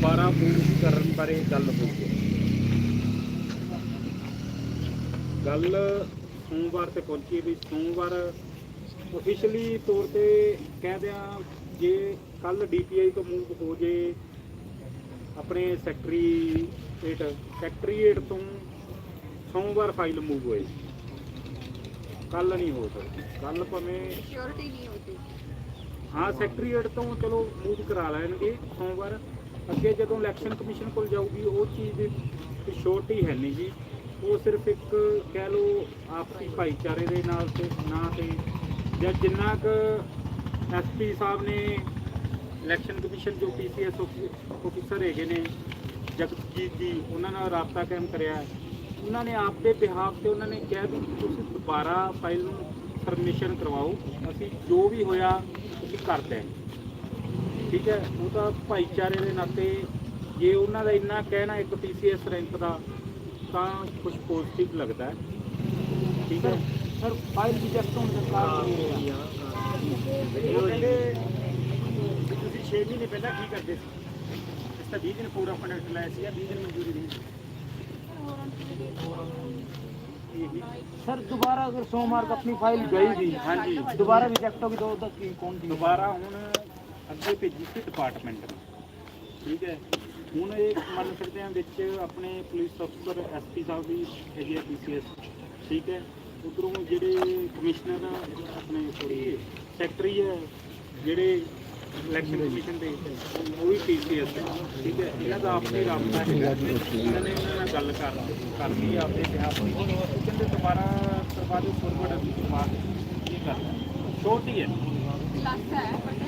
ਦੁਬਾਰਾ ਮੂਵ ਕਰਨ ਬਾਰੇ ਗੱਲ ਹੋਈ ਹੈ ਗੱਲ ਸੋਮਵਾਰ ਤੇ ਪਹੁੰਚੀ ਵੀ ਸੋਮਵਾਰ ਅਫੀਸ਼ੀਅਲੀ ਤੌਰ ਤੇ ਕਹਿ ਦਿਆਂ ਜੇ ਕੱਲ ਡੀਪੀਆਈ ਤੋਂ ਮੂਵ ਹੋ ਜੇ ਆਪਣੇ ਸੈਕਟਰੀਏਟ ਸੈਕਟਰੀਏਟ ਤੋਂ ਸੋਮਵਾਰ ਫਾਈਲ ਮੂਵ ਹੋਏ। ਕੱਲ ਨਹੀਂ ਹੋ ਸਕਦੀ। ਕੱਲ ਭਾਵੇਂ ਸਿਕਿਉਰਿਟੀ ਨਹੀਂ ਹੋਤੀ ਹਾਂ ਸੈਕਟਰੀਏਟ ਤੋਂ ਚਲੋ ਮੂਵ ਕਰਾ ਲੈਣਗੇ ਸੋਮਵਾਰ। ਅੱਗੇ ਜਦੋਂ ਇਲੈਕਸ਼ਨ ਕਮਿਸ਼ਨ ਕੋਲ ਜਾਊਗੀ, ਉਹ ਚੀਜ਼ ਦੀ ਸ਼ੋਰਟੀ ਹੈ ਨਹੀਂ ਜੀ। ਉਹ ਸਿਰਫ ਇੱਕ ਕਹਿ ਲਓ ਆਪਸੀ ਭਾਈਚਾਰੇ ਦੇ ਨਾਲ ਤੇ ਨਾਂ ਤੇ ਜਾਂ ਜਿੰਨਾ ਕੁ ਐਸਪੀ ਸਾਹਿਬ ਨੇ ਇਲੈਕਸ਼ਨ ਕਮਿਸ਼ਨ ਜੋ ਪੀਸੀਐਸ ਆਫੀਸਰ ਹੈਗੇ ਨੇ, ਜਗਜੀਤ ਜੀ, ਉਹਨਾਂ ਨਾਲ ਰਾਬਤਾ ਕਾਇਮ ਕਰਿਆ ਉਹਨਾਂ ਨੇ ਆਪ ਦੇ ਬਿਹਾਫ ਤੇ ਉਹਨਾਂ ਨੇ ਕਿਹਾ ਵੀ ਤੁਸੀਂ ਦੁਬਾਰਾ ਫਾਈਲ ਨੂੰ ਪਰਮਿਸ਼ਨ ਕਰਵਾਓ। ਅਸੀਂ ਜੋ ਵੀ ਹੋਇਆ, ਅਸੀਂ ਕਰਦੇ ਹਾਂ ਠੀਕ ਹੈ ਉਹ ਤਾਂ ਭਾਈਚਾਰੇ ਦੇ ਨਾਤੇ ਜੇ ਉਹਨਾਂ ਦਾ ਇੰਨਾ ਕਹਿਣਾ ਇੱਕ ਪੀਸੀਐਸ ਰੈਂਕ ਦਾ ਤਾਂ ਕੁਝ ਪੋਜ਼ਿਟਿਵ ਲੱਗਦਾ ਠੀਕ ਹੈ। ਸਰ ਫਾਈਲ ਰਿਜੈਕਟ ਹੋਣ ਦਾ ਕਾਰਨ ਕੀ ਹੈ ਮਹੀਨੇ ਪਹਿਲਾਂ ਕੀ ਕਰਦੇ ਸੀ? ਦਿਨ ਪੂਰਾ ਸੀ ਸਰ ਦੁਬਾਰਾ ਅਗਰ ਸੋਮਵਾਰ ਕੋ ਆਪਣੀ ਫਾਈਲ ਗਈ ਵੀ ਹਾਂਜੀ। ਦੁਬਾਰਾ ਰਿਜੈਕਟ ਹੋ ਗਈ ਤਾਂ ਉਹਦਾ ਕੀ ਕੌਣ ਦੀ ਦੁਬਾਰਾ ਹੁਣ ਅੱਗੇ ਭੇਜੀ ਸੀ ਡਿਪਾਰਟਮੈਂਟ ਨੂੰ ਠੀਕ ਹੈ? ਹੁਣ ਇਹ ਮੰਨ ਸਕਦੇ ਹਾਂ ਵਿੱਚ ਆਪਣੇ ਪੁਲਿਸ ਅਫਸਰ ਐਸਪੀ ਸਾਹਿਬ ਵੀ ਹੈਗੇ ਆ ਪੀਸੀਐਸ ਠੀਕ ਹੈ? ਉਧਰੋਂ ਜਿਹੜੇ ਕਮਿਸ਼ਨਰ ਆਪਣੇ ਸੋਰੀ ਸੈਕਟਰੀ ਹੈ ਜਿਹੜੇ ਇਲੈਕਸ਼ਨ ਕਮਿਸ਼ਨ ਦੇ, ਉਹ ਵੀ ਪੀਸੀਐਸ ਠੀਕ ਹੈ? ਇਹਨਾਂ ਦਾ ਆਪਣੀ ਰਾਬਤਾ ਹੈਗਾ। ਇਹਨਾਂ ਨੇ ਉਹਨਾਂ ਨਾਲ ਗੱਲ ਕਰ ਕਰਨੀ ਹੈ ਆਪਦੇ ਬਿਹਾਫ ਉਹ ਕਹਿੰਦੇ ਦੁਬਾਰਾ ਕਰਵਾ ਦਿਓ ਫੋਰਵਰਡ ਬਾਅਦ ਇਹ ਕਰਨਾ ਛੋਟੀ ਹੈ। ਪਲੱਸ ਹੈ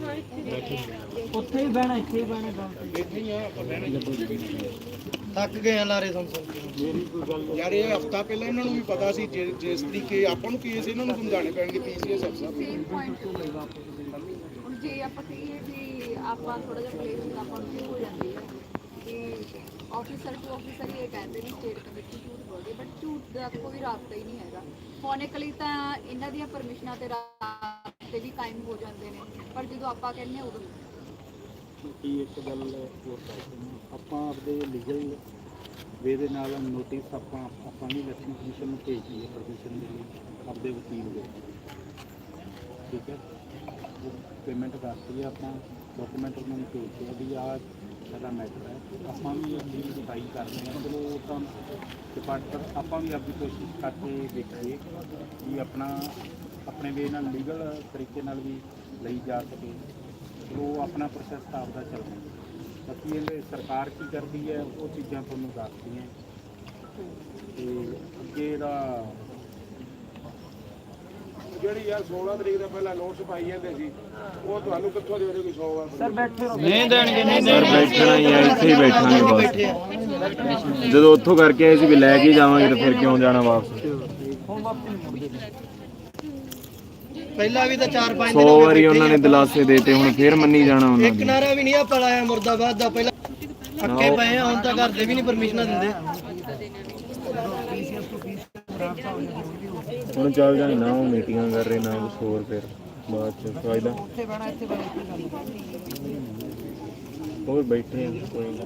ਉੱਥੇ ਹੀ ਬਹਿਣਾ ਇੱਥੇ ਹੀ ਬਹਿਣਾ ਕੰਮ। ਇੱਥੇ ਹੀ ਆ ਆਪਾਂ ਬਹਿਣਾ ਥੱਕ ਗਏ ਆ ਲਾਰੇ ਸੁਣ ਸੁਣ ਕੇ। ਮੇਰੀ ਕੋਈ ਗੱਲ ਯਾਰ ਇਹ ਹਫਤਾ ਪਹਿਲਾਂ ਇਹਨਾਂ ਨੂੰ ਵੀ ਪਤਾ ਸੀ ਜਿ- ਜਿਸ ਤਰੀਕੇ ਆਪਾਂ ਨੂੰ ਕੇਸ ਇਹਨਾਂ ਨੂੰ ਸਮਝਾਣੇ ਪੈਣਗੇ ਪੀਸੀਐਸ ਅਫਸਰ ਸੇਮ ਪੁਆਇੰਟ ਹੁਣ ਜੇ ਆਪਾਂ ਕਹੀਏ ਵੀ ਆਪਾਂ ਥੋੜਾ ਜਿਹਾ ਪਲੇਸ ਆਪਾਂ ਨੂੰ ਹੋ ਜਾਂਦੀ ਹੈ ਕਿ ਆਫੀਸਰ ਟੂ ਆਫੀਸਰ ਹੀ ਇਹ ਕਹਿੰਦੇ ਨੇ ਸਟੇਟ ਕਮੇਟੀ ਝੂਠ ਬੋਲਦੀ ਬਟ ਝੂਠ ਦਾ ਕੋਈ ਰਾਬਤਾ ਹੀ ਨਹੀਂ ਹੈਗਾ। ਫੋਨਿਕਲੀ ਤਾਂ ਇਹਨਾਂ ਦੀਆਂ ਪਰਮਿਸ਼ਨਾਂ ਤੇ ਰਾਬਤੇ ਵੀ ਕਾਇਮ ਹੋ ਜਾਂਦੇ ਨੇ। ਪਰ ਜਦੋਂ ਆਪਾਂ ਕਹਿੰਦੇ ਉਦੋਂ ਨਹੀਂ। ਇੱਕ ਗੱਲ ਹੋਰ ਦੱਸ ਦਿੰਦਾ ਆਪਾਂ ਆਪਦੇ ਲੀਗਲ ਵੇ ਦੇ ਨਾਲ ਨੋਟਿਸ ਆਪਾਂ ਆਪਾਂ ਵੀ ਇਲੈਕਸ਼ਨ ਕਮਿਸ਼ਨ ਨੂੰ ਭੇਜ ਦਈਏ ਪਰਮਿਸ਼ਨ ਦੇ ਲਈ, ਆਪਦੇ ਵਕੀਲ ਦੇ। ਠੀਕ ਹੈ? ਪੇਮੈਂਟ ਕਰਤੀ ਹੈ ਆਪਾਂ ਡਾਕੂਮੈਂਟ ਉਹਨਾਂ ਨੂੰ ਭੇਜ ਦਿਆ ਵੀ ਆਹ ਸਾਡਾ ਮੈਟਰ ਹੈ। ਆਪਾਂ ਵੀ ਆਪਣੀ ਲਿਖਾਈ ਕਰਦੇ ਹਾਂ ਚਲੋ ਉਹ ਤਾਂ ਡਿਪਾਰਟਮੈਂਟ ਆਪਾਂ ਵੀ ਆਪਣੀ ਕੋਸ਼ਿਸ਼ ਕਰਕੇ ਦੇਖੀਏ ਕਿ ਆਪਣਾ ਆਪਣੇ ਵੇ ਨਾਲ ਲੀਗਲ ਤਰੀਕੇ ਨਾਲ ਵੀ ਲਈ ਜਾ ਸਕੇ ਉਹ ਆਪਣਾ ਪ੍ਰੋਸੈਸ ਤਾਂ ਆਪਦਾ ਚੱਲਦਾ ਹੈ। ਬਾਕੀ ਇਹਦੇ ਸਰਕਾਰ ਕੀ ਕਰਦੀ ਹੈ ਉਹ ਚੀਜ਼ਾਂ ਤੁਹਾਨੂੰ ਦੱਸਦੀਆਂ। ਤੇ ਅੱਗੇ ਦਾ ਜਿਹੜੀ ਯਾਰ 16 ਤਰੀਕ ਦਾ ਪਹਿਲਾਂ ਨੋਟਿਸ ਪਾਈ ਜਾਂਦੇ ਸੀ ਉਹ ਤੁਹਾਨੂੰ ਕਿੱਥੋਂ ਦੇ ਦੇਣਗੇ 100 ਵਾਰ ਸਰ ਬੈਠੇ ਰਹੋ। ਨਹੀਂ ਦੇਣਗੇ ਨਹੀਂ ਸਰ ਬੈਠਣਾ ਹੀ ਆ ਇੱਥੇ ਹੀ ਬੈਠਾਂਗੇ ਬਸ। ਬੈਠੇ ਆ ਜਦੋਂ ਉੱਥੋਂ ਕਰਕੇ ਆਏ ਸੀ ਵੀ ਲੈ ਕੇ ਜਾਵਾਂਗੇ ਤਾਂ ਫਿਰ ਕਿਉਂ ਜਾਣਾ ਵਾਪਸ? ਹੁਣ ਵਾਪਸ ਨਹੀਂ ਮੁੜਦੇ ਪਹਿਲਾਂ ਵੀ ਤਾਂ 4-5 100 ਦਿਨ ਹੋ ਵਾਰੀ ਗਏ ਉਹਨਾਂ ਨੇ ਦਿਲਾਸੇ ਦੇਤੇ ਹੁਣ ਫੇਰ ਮੰਨੀ ਜਾਣਾ ਉਹਨਾਂ ਇੱਕ ਨਾਰਾ ਵੀ ਨਹੀਂ ਆ ਪਲਾਇਆ ਮੁਰਦਾਬਾਦ ਦਾ ਪਹਿਲਾਂ ਅੱਕੇ ਪਏ ਆ ਹੁਣ ਤਾਂ ਘਰ ਦੇ ਵੀ ਨਹੀਂ ਪਰਮਿਸ਼ਨਾਂ ਦਿੰਦੇ। ਹੁਣ ਚੱਲ ਜਾਣੀ ਨਾ ਉਹ ਮੀਟਿੰਗਾਂ ਕਰ ਰਹੇ ਨਾ ਕੁਛ ਹੋਰ ਫਿਰ ਬਾਅਦ ਚ ਫਾਇਦਾ ਹੋਰ ਬੈਠੇ ਆ ਕੋਈ ਨਾ।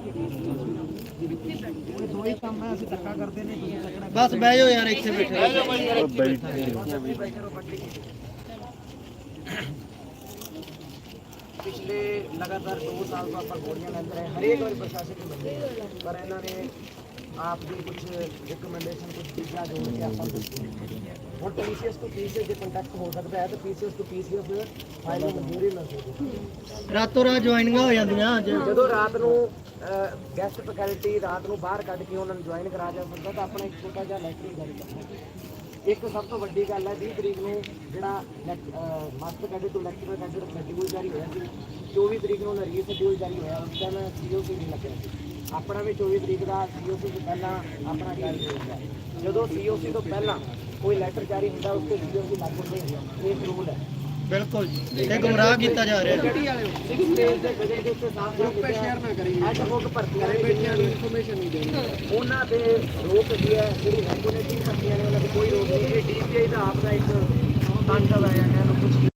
ਹੀ ਹੈ ਬਸ ਬਹਿ ਜਾਓ ਯਾਰ ਇੱਥੇ ਬੈਠੇ। ਰਹੋ। ਉਹ ਬੈਠੇ ਆ। ਪਿਛਲੇ ਲਗਾਤਾਰ 2 ਸਾਲ ਤੋਂ ਆਪਾਂ ਗੋਲੀਆਂ ਲੈਂਦੇ ਰਹੇ ਹਰੇਕ ਵਾਰੀ ਪ੍ਰਸ਼ਾਸਨ ਦੇ ਬੰਦੇ। ਪਰ ਇਹਨਾਂ ਨੇ ਆਪ ਦੀ ਕੁਝ ਰਿਕਮੈਂਡੇਸ਼ਨ ਕੁਝ ਚੀਜ਼ਾਂ ਜੋੜ ਕੇ ਆਪਾਂ ਨੂੰ ਹੁਣ ਪੀਸੀਐਸ ਤੋਂ ਪੀਸੀਐਸ ਜੇ ਕੰਟੈਕਟ ਹੋ ਸਕਦਾ ਹੈ ਤਾਂ ਪੀਸੀਐਸ ਤੋਂ ਪੀਸੀਐਸ ਫਾਈਲ ਨੂੰ ਮਨਜ਼ੂਰੀ ਮਿਲ ਸਕਦੀ ਹੈ ਰਾਤੋਂ ਰਾਤ ਜੁਆਇਨਿੰਗਾਂ ਹੋ ਜਾਂਦੀਆਂ ਜਦੋਂ ਰਾਤ ਨੂੰ ਗੈਸਟ ਫੈਕਲਟੀ ਰਾਤ ਨੂੰ ਬਾਹਰ ਕੱਢ ਕੇ ਉਹਨਾਂ ਨੂੰ ਜੁਆਇਨ ਕਰਾ ਜਾ ਸਕਦਾ ਤਾਂ ਆਪਣਾ ਇੱਕ ਛੋਟਾ ਜਿਹਾ ਲੈਟਰ ਜਾਰੀ ਕਰਨਾ। ਇੱਕ ਸਭ ਤੋਂ ਵੱਡੀ ਗੱਲ ਹੈ 20 ਤਰੀਕ ਨੂੰ ਜਿਹੜਾ ਮਾਸਟਰ ਕੈਡਰ ਤੋਂ ਲੈਕਚਰਰ ਕੈਡਰ ਸ਼ਡਿਊਲ ਜਾਰੀ ਹੋਇਆ ਸੀ 24 ਤਰੀਕ ਨੂੰ ਉਹਦਾ ਰੀਸ਼ਡਿਊਲ ਜਾਰੀ ਹੋਇਆ, ਉਸ ਟਾਈਮ ਸੀਓਸੀ ਨਹੀਂ ਲੱਗਿਆ ਸੀ। ਆਪਣਾ ਵੀ 24 ਤਰੀਕ ਦਾ ਸੀਓਸੀ ਤੋਂ ਪਹਿਲਾਂ ਆਪਣਾ ਜਾਰੀ ਹੋਏਗਾ ਜਦੋਂ ਸੀਓਸੀ ਤੋਂ ਪਹਿਲਾਂ ਕੋਈ ਲੈਟਰ ਜਾਰੀ ਹੁੰਦਾ, ਉਸ ਤੇ ਸੀਓਸੀ ਲਾਗੂ ਨਹੀਂ ਹੁੰਦਾ, ਇਹ ਰੂਲ ਹੈ। ਬਿਲਕੁਲ ਇਹ ਗੁੰਮਰਾਹ ਕੀਤਾ ਜਾ ਰਿਹਾ। ਜੀ ਸਿਕਸ ਡੇਜ਼ ਦੇ ਬਜਟ ਦੇ ਉੱਤੇ ਸਾਫ਼ ਸ਼ੇਅਰ ਨਾ ਕਰੀ ਐਡ ਹੋਕ ਭਰਤੀਆਂ ਨੇ ਜਿੰਨੀਆਂ ਵੀ ਇਨਫੋਰਮੇਸ਼ਨ ਨਹੀਂ ਦੇਣੀ। ਉਹਨਾਂ ਤੇ ਰੋਕ ਹੈਗੀ ਹੈ ਜਿਹੜੀ ਰੈਗੂਲੇਟਰੀ ਭਰਤੀਆਂ ਨੇ ਉਹਨਾਂ ਤੇ ਕੋਈ ਰੋਕ ਨਹੀਂ। ਇਹ ਡੀਪੀਆਈ ਦਾ ਦਾ ਹੈ